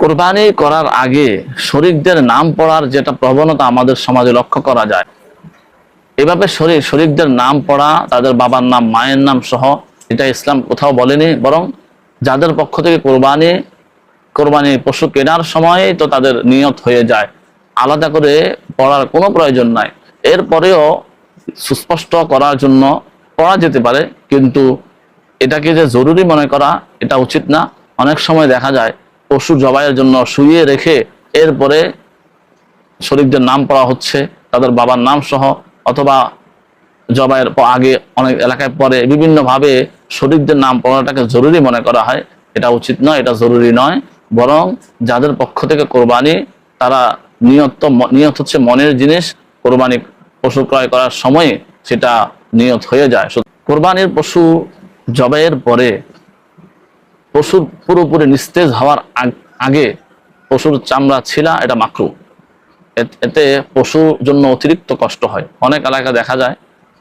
কোরবানি করার আগে শরিকদের নাম পড়ার যেটা প্রবণতা আমাদের সমাজে লক্ষ্য করা যায়। এভাবে শরীর শরিকদের নাম পড়া, তাদের বাবার নাম, মায়ের নাম সহ এটা ইসলাম কোথাও বলেনি, বরং যাদের পক্ষ থেকে কোরবানি কোরবানি পশু কেনার সময় তো তাদের নিয়ত হয়ে যায়। আলাদা করে পড়ার কোনো প্রয়োজন নাই। এরপরেও সুস্পষ্ট করার জন্য পড়া যেতে পারে, কিন্তু এটাকে যে জরুরি মনে করা, এটা উচিত না। অনেক সময় দেখা যায় পশু জবাইয়ের জন্য শুয়ে রেখে এরপরে শরীরদের নাম পড়া হচ্ছে, তাদের বাবার নাম সহ, অথবা জবাইয়ের আগে অনেক এলাকায় পরে বিভিন্নভাবে শরীরদের নাম পড়াটাকে জরুরি মনে করা হয়। এটা উচিত নয়, এটা জরুরি নয়। বরং যাদের পক্ষ থেকে কোরবানি, তারা নিয়ত নিয়ত হচ্ছে মনের জিনিস, কোরবানি পশু ক্রয় করার সময় সেটা নিয়ত হয়ে যায়। কোরবানির পশু জবাইয়ের পরে পশুর পুরোপুরি নিস্তেজ হওয়ার আগ- পশুর চামড়া ছিলা, এটা মাকরু। এতে পশুর জন্য অতিরিক্ত কষ্ট হয়। অনেক এলাকা দেখা যায়,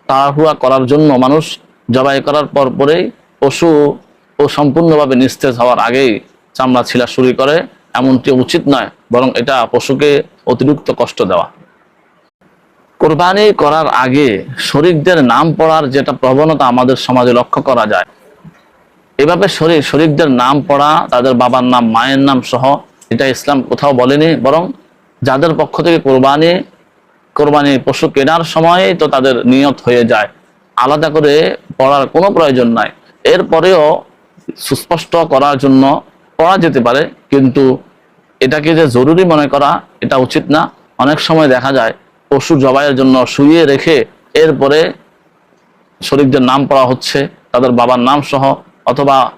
তাড়াহুড়া করার জন্য মানুষ জবাই করার পর পরেই পশু ও সম্পূর্ণভাবে নিস্তেজ হওয়ার আগেই চামড়া ছিলা শুরু করে, এমনটি উচিত নয়, বরং এটা পশুকে অতিরিক্ত কষ্ট দেওয়া। কোরবানি করার আগে শরিকদের নাম পড়ার যেটা প্রবণতা আমাদের সমাজে লক্ষ্য করা যায় এভাবে শরীর শরিকদের নাম পড়া, তাদের বাবার নাম, মায়ের নাম সহ এটা ইসলাম কোথাও বলেনি, বরং যাদের পক্ষ থেকে কোরবানি কোরবানি পশু কেনার সময় তো তাদের নিয়ত হয়ে যায়। আলাদা করে পড়ার কোনো প্রয়োজন নাই। এরপরেও সুস্পষ্ট করার জন্য পড়া যেতে পারে, কিন্তু এটাকে যে জরুরি মনে করা, এটা উচিত না। অনেক সময় দেখা যায়, পশু জবাইয়ের জন্য শুয়ে রেখে এরপরে শরীরদের নাম পড়া হচ্ছে, তাদের বাবার নাম সহ অথবা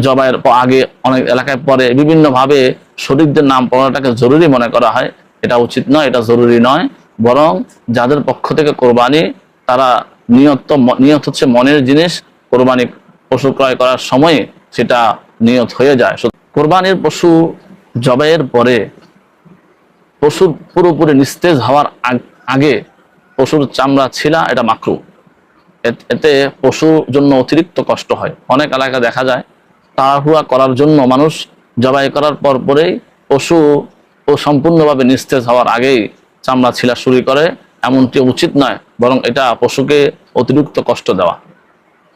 জবাইয়ের আগে অনেক এলাকায় পরে বিভিন্নভাবে শরীরদের নাম পড়াটাকে জরুরি মনে করা হয়। এটা উচিত নয়, এটা জরুরি নয়। বরং যাদের পক্ষ থেকে কোরবানি, তারা নিয়ত নিয়ত হচ্ছে মনের জিনিস, কোরবানি পশু ক্রয় করার সময় সেটা নিয়ত হয়ে যায়। কোরবানির পশু জবাইয়ের পরে পশুর পুরোপুরি নিস্তেজ হওয়ার আগ- পশুর চামড়া ছিলা, এটা মাকরু। এতে পশুর জন্য অতিরিক্ত কষ্ট হয়। অনেক এলাকা দেখা যায়, তাড়াহুড়া করার জন্য মানুষ জবাই করার পর পরেই পশু ও সম্পূর্ণভাবে নিস্তেজ হওয়ার আগেই চামড়া ছিলা শুরু করে। এমনটি উচিত নয়, বরং এটা পশুকে অতিরিক্ত কষ্ট দেওয়া।